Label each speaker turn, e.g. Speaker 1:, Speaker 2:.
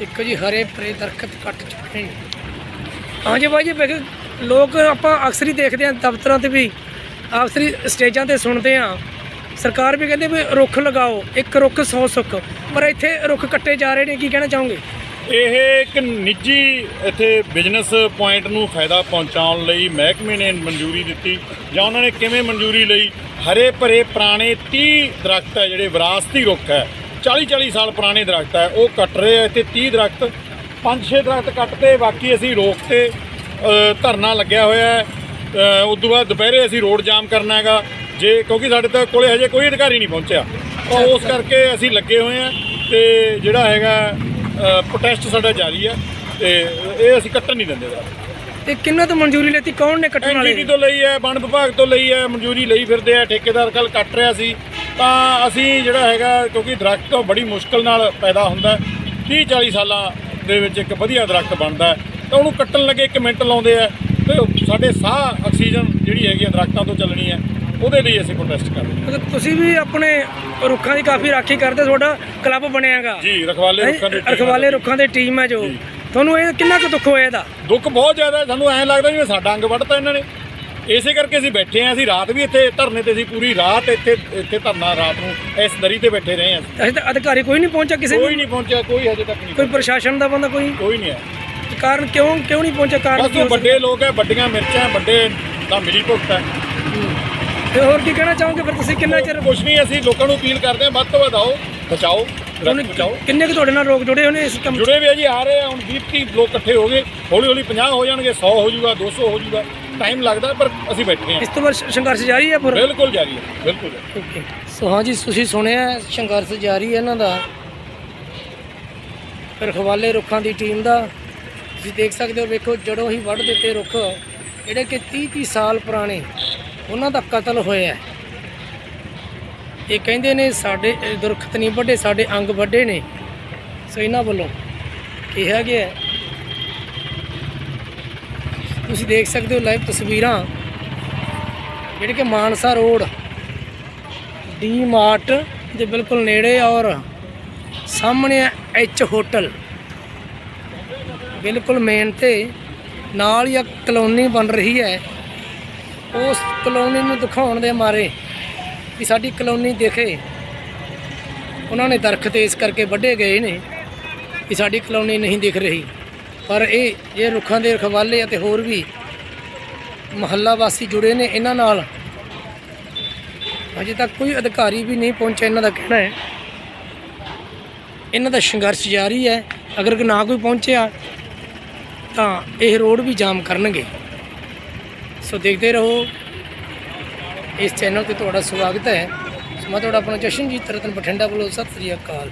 Speaker 1: ਇੱਕ ਜੀ, ਹਰੇ ਪਰੇ ਦਰਖਤ ਕੱਟ ਚੁੱਕੇ ਨੇ। ਹਾਂਜੀ ਬਾਈ ਜੀ, ਵੇਖ, ਲੋਕ ਆਪਾਂ ਅਕਸਰ ਹੀ ਦੇਖਦੇ ਆਂ ਦਫ਼ਤਰਾਂ ਤੇ ਵੀ, ਅਕਸਰ ਹੀ ਸਟੇਜਾਂ ਤੇ ਸੁਣਦੇ ਆਂ ਸਰਕਾਰ ਵੀ ਕਹਿੰਦੇ ਵੀ ਰੁੱਖ ਲਗਾਓ, ਇੱਕ ਰੁੱਖ 100 ਸੁੱਖ ਪਰ ਇੱਥੇ ਰੁੱਖ ਕੱਟੇ ਜਾ ਰਹੇ ਨੇ, ਕੀ ਕਹਿਣਾ ਚਾਹੋਗੇ?
Speaker 2: ਇਹ ਇੱਕ ਨਿੱਜੀ ਇੱਥੇ ਬਿਜ਼ਨਸ ਪੁਆਇੰਟ ਨੂੰ ਫਾਇਦਾ ਪਹੁੰਚਾਉਣ ਲਈ ਮਹਿਕਮੇ ਨੇ ਮਨਜ਼ੂਰੀ ਦਿੱਤੀ ਜਾਂ ਉਹਨਾਂ ਨੇ ਕਿਵੇਂ ਮਨਜ਼ੂਰੀ ਲਈ? ਹਰੇ ਭਰੇ ਪੁਰਾਣੇ 30 ਦਰਖਤ ਹੈ ਜਿਹੜੇ ਵਿਰਾਸਤੀ ਰੁੱਖ ਹੈ। 40 40 ਸਾਲ ਪੁਰਾਣੇ ਦਰਖਤ ਹੈ। ਉਹ ਕੱਟ ਰਹੇ ਆ ਇੱਥੇ 30 ਦਰਖਤ। 5-6 ਦਰਖਤ ਕੱਟਦੇ ਬਾਕੀ ਅਸੀਂ ਰੋਕ ਤੇ ਧਰਨਾ ਲੱਗਿਆ ਹੋਇਆ ਹੈ। ਉਸ ਤੋਂ ਬਾਅਦ ਦੁਪਹਿਰੇ ਅਸੀਂ ਰੋਡ ਜਾਮ ਕਰਨਾ ਹੈਗਾ। ਜੇ, ਕਿਉਂਕਿ ਸਾਡੇ ਤੱਕ ਕੋਲੇ ਹਜੇ ਕੋਈ ਅਧਿਕਾਰੀ ਨਹੀਂ ਪਹੁੰਚਿਆ। ਉਹ ਉਸ ਕਰਕੇ ਅਸੀਂ ਲੱਗੇ ਹੋਏ ਆ ਤੇ ਜਿਹੜਾ ਹੈਗਾ ਪ੍ਰੋਟੈਸਟ ਸਾਡਾ ਜਾਰੀ ਹੈ ਤੇ ਇਹ ਅਸੀਂ ਕੱਟਣ ਨਹੀਂ ਦਿੰਦੇ ਦਾ
Speaker 1: ਤੇ ਕਿੰਨਾ ਤੋਂ ਮਨਜ਼ੂਰੀ ਲੈਤੀ ਕੌਣ ਨੇ ਕੱਟਣ
Speaker 2: ਐਨਜੀਟੀ
Speaker 1: ਵਾਲੇ
Speaker 2: ਤੋਂ ਲਈ ਹੈ ਵਣ ਵਿਭਾਗ ਤੋਂ ਲਈ ਹੈ ਮਨਜ਼ੂਰੀ ਲਈ ਫਿਰਦੇ ਆ ਠੇਕੇਦਾਰ ਕੱਲ ਕੱਟ ਰਿਹਾ ਸੀ। ਤਾਂ ਅਸੀਂ ਜਿਹੜਾ ਹੈਗਾ ਕਿਉਂਕਿ ਦਰਖਤ ਤੋਂ ਬੜੀ ਮੁਸ਼ਕਲ ਨਾਲ ਪੈਦਾ ਹੁੰਦਾ 30 40 ਸਾਲਾਂ ਦੇ ਵਿੱਚ ਇੱਕ ਵਧੀਆ ਦਰਖਤ ਬਣਦਾ ਤਾਂ ਉਹਨੂੰ ਕੱਟਣ ਲੱਗੇ 1 ਮਿੰਟ ਲਾਉਂਦੇ ਆ। ਤੇ ਸਾਡੇ ਸਾਹ ਆਕਸੀਜਨ ਦਰਖਤਾਂ ਤੋਂ ਚੱਲਣੀ ਹੈ ਉਹਦੇ ਲਈ ਅਸੀਂ ਪ੍ਰੋਟੈਸਟ ਕਰ ਰਹੇ ਹਾਂ।
Speaker 1: ਮਤਲਬ ਤੁਸੀਂ ਵੀ ਆਪਣੇ ਰੁੱਖਾਂ ਦੀ ਕਾਫੀ ਰਾਖੀ ਕਰਦੇ ਤੁਹਾਡਾ ਕਲੱਬ ਬਣਿਆਗਾ।
Speaker 2: ਜੀ ਰਖਵਾਲੇ ਰੁੱਖਾਂ ਦੀ
Speaker 1: ਰਖਵਾਲੇ ਰੁੱਖਾਂ ਦੀ ਟੀਮ ਹੈ ਜੋ। ਤੁਹਾਨੂੰ ਇਹ ਕਿੰਨਾ ਕੁ ਦੁੱਖ ਹੋਇਆ ਇਹਦਾ?
Speaker 2: ਦੁੱਖ ਬਹੁਤ ਜ਼ਿਆਦਾ ਹੈ। ਸਾਨੂੰ ਐਂ ਲੱਗਦਾ ਜਿਵੇਂ ਸਾਡਾ ਅੰਗ ਵੱਢਤਾ ਇਹਨਾਂ ਨੇ। ਇਸੇ ਕਰਕੇ ਅਸੀਂ ਬੈਠੇ ਆਂ ਅਸੀਂ ਰਾਤ ਵੀ ਇੱਥੇ ਧਰਨੇ ਤੇ ਸੀ ਪੂਰੀ ਰਾਤ ਇੱਥੇ ਇੱਥੇ ਧਰਨਾ ਰਾਤ ਨੂੰ ਇਸ ਦਰੀ ਤੇ ਬੈਠੇ ਰਹੇ ਆਂ ਅਸੀਂ।
Speaker 1: ਅਜੇ ਤੱਕ ਅਧਿਕਾਰੀ ਕੋਈ ਨਹੀਂ ਪਹੁੰਚਿਆ ਕਿਸੇ
Speaker 2: ਕੋਈ ਨਹੀਂ ਪਹੁੰਚਿਆ ਕੋਈ ਹਜੇ ਤੱਕ ਨਹੀਂ
Speaker 1: ਕੋਈ ਪ੍ਰਸ਼ਾਸਨ ਦਾ ਬੰਦਾ ਕੋਈ?
Speaker 2: ਕੋਈ ਨਹੀਂ ਹੈ
Speaker 1: ਕਾਰਨ ਕਿਉਂ ਕਿਉਂ ਨਹੀਂ ਪਹੁੰਚਿਆ? ਕਾਰਨ
Speaker 2: ਬਸ
Speaker 1: ਕੀ
Speaker 2: ਉਹ
Speaker 1: ਹੋ
Speaker 2: ਵੱਡੇ ਲੋਕ ਹੈ ਵੱਡੀਆਂ ਮਿਰਚਾਂ ਵੱਡੇ ਦਾ ਮਿਲੀ ਭੁਗਤ ਹੈ?
Speaker 1: ਤੇ ਹੋਰ ਕੀ ਕਹਿਣਾ ਚਾਹੋਗੇ? ਫਿਰ ਤੁਸੀਂ ਕਿੰਨਾ ਚਿਰ
Speaker 2: ਕੁਛ ਨਹੀਂ ਅਸੀਂ ਲੋਕਾਂ ਨੂੰ ਅਪੀਲ ਕਰਦੇ ਹਾਂ ਵੱਧ ਤੋਂ ਵੱਧ ਆਓ ਬਚਾਓ
Speaker 1: ਕਿੰਨੇ ਕੁ ਤੁਹਾਡੇ ਨਾਲ ਲੋਕ ਜੁੜੇ ਹੋਣੇ ਇਸ ਕੰਮ 'ਚ?
Speaker 2: ਜੁੜੇ ਵੀ ਆ ਜੀ ਆ ਰਹੇ ਆ ਹੁਣ 20 30 ਲੋਕ ਇਕੱਠੇ ਹੋ ਗਏ ਹੌਲੀ ਹੌਲੀ 50 ਹੋ ਜਾਣਗੇ 100 ਹੋ ਜਾਊਗਾ 200 ਹੋ ਜਾਊਗਾ ਟਾਈਮ ਲੱਗਦਾ ਪਰ ਅਸੀਂ ਬੈਠੇ ਹਾਂ।
Speaker 1: ਇਸ ਤੋਂ ਬਾਅਦ ਸ਼- ਸੰਘਰਸ਼ ਜਾਰੀ ਹੈ ਪੂਰਾ?
Speaker 2: ਬਿਲਕੁਲ ਜਾਰੀ ਹੈ ਬਿਲਕੁਲ।
Speaker 1: ਓਕੇ। ਸੋ ਹਾਂ ਜੀ ਤੁਸੀਂ ਸੁਣਿਆ ਹੈ, ਸੰਘਰਸ਼ ਜਾਰੀ ਹੈ ਇਹਨਾਂ ਦਾ। ਰਖਵਾਲੇ ਰੁੱਖਾਂ ਦੀ ਟੀਮ ਦਾ ਤੁਸੀਂ ਦੇਖ ਸਕਦੇ ਹੋ ਵੇਖੋ ਜੜੋਂ ਹੀ ਵੱਢ ਦਿੱਤੇ ਰੁੱਖ। ਜਿਹੜੇ ਕਿ 30 30 ਸਾਲ ਪੁਰਾਣੇ, ਉਹਨਾਂ ਦਾ ਕਤਲ ਹੋਇਆ ਹੈ। ਇਹ ਕਹਿੰਦੇ ਨੇ ਸਾਡੇ ਦੁਰਖਤ ਨਹੀਂ ਵੱਡੇ, ਸਾਡੇ ਅੰਗ ਵੱਡੇ ਨੇ। ਸੋ ਇਹਨਾਂ ਵੱਲੋਂ ਕਿਹਾ ਗਿਆ ਤੁਸੀਂ ਦੇਖ ਸਕਦੇ ਹੋ ਲਾਈਵ ਤਸਵੀਰਾਂ, ਜਿਹੜੇ ਕਿ ਮਾਨਸਾ ਰੋਡ ਡੀ ਮਾਰਟ ਦੇ ਬਿਲਕੁਲ ਨੇੜੇ ਔਰ ਸਾਹਮਣੇ ਐਚ ਹੋਟਲ। ਬਿਲਕੁਲ ਮੇਨ ਤੇ ਨਾਲ ਹੀ ਕਲੋਨੀ ਬਣ ਰਹੀ ਹੈ। ਉਸ ਕਲੋਨੀ ਨੂੰ ਦਿਖਾਉਣ ਦੇ ਮਾਰੇ ਵੀ ਸਾਡੀ ਕਲੋਨੀ ਦੇਖੇ। ਉਹਨਾਂ ਨੇ ਦਰਖਤ ਇਸ ਕਰਕੇ ਵੱਢੇ ਗਏ ਨੇ ਕਿ ਸਾਡੀ ਕਲੋਨੀ ਨਹੀਂ ਦਿਖ ਰਹੀ। ਪਰ ਇਹ ਇਹ ਰੁੱਖਾਂ ਦੇ ਰਖਵਾਲੇ ਅਤੇ ਹੋਰ ਵੀ ਮਹੱਲਾ ਵਾਸੀ ਜੁੜੇ ਨੇ ਇਹਨਾਂ ਨਾਲ। ਅਜੇ ਤੱਕ ਕੋਈ ਅਧਿਕਾਰੀ ਵੀ ਨਹੀਂ ਪਹੁੰਚਿਆ ਇਹਨਾਂ ਦਾ ਕਹਿਣਾ ਹੈ। ਇਹਨਾਂ ਦਾ ਸੰਘਰਸ਼ ਜਾਰੀ ਹੈ। ਅਗਰ ਨਾ ਕੋਈ ਪਹੁੰਚਿਆ ਤਾਂ ਇਹ ਰੋਡ ਵੀ ਜਾਮ ਕਰਨਗੇ। ਸੋ ਦੇਖਦੇ ਰਹੋ। ਇਸ ਚੈਨਲ ਤੇ ਤੁਹਾਡਾ ਸਵਾਗਤ ਹੈ। ਮੈਂ ਤੁਹਾਡਾ ਆਪਣਾ ਜਸ਼ਨਜੀਤ ਰਤਨ ਬਠਿੰਡਾ ਵੱਲੋਂ। ਸਤਿ ਸ੍ਰੀ ਅਕਾਲ।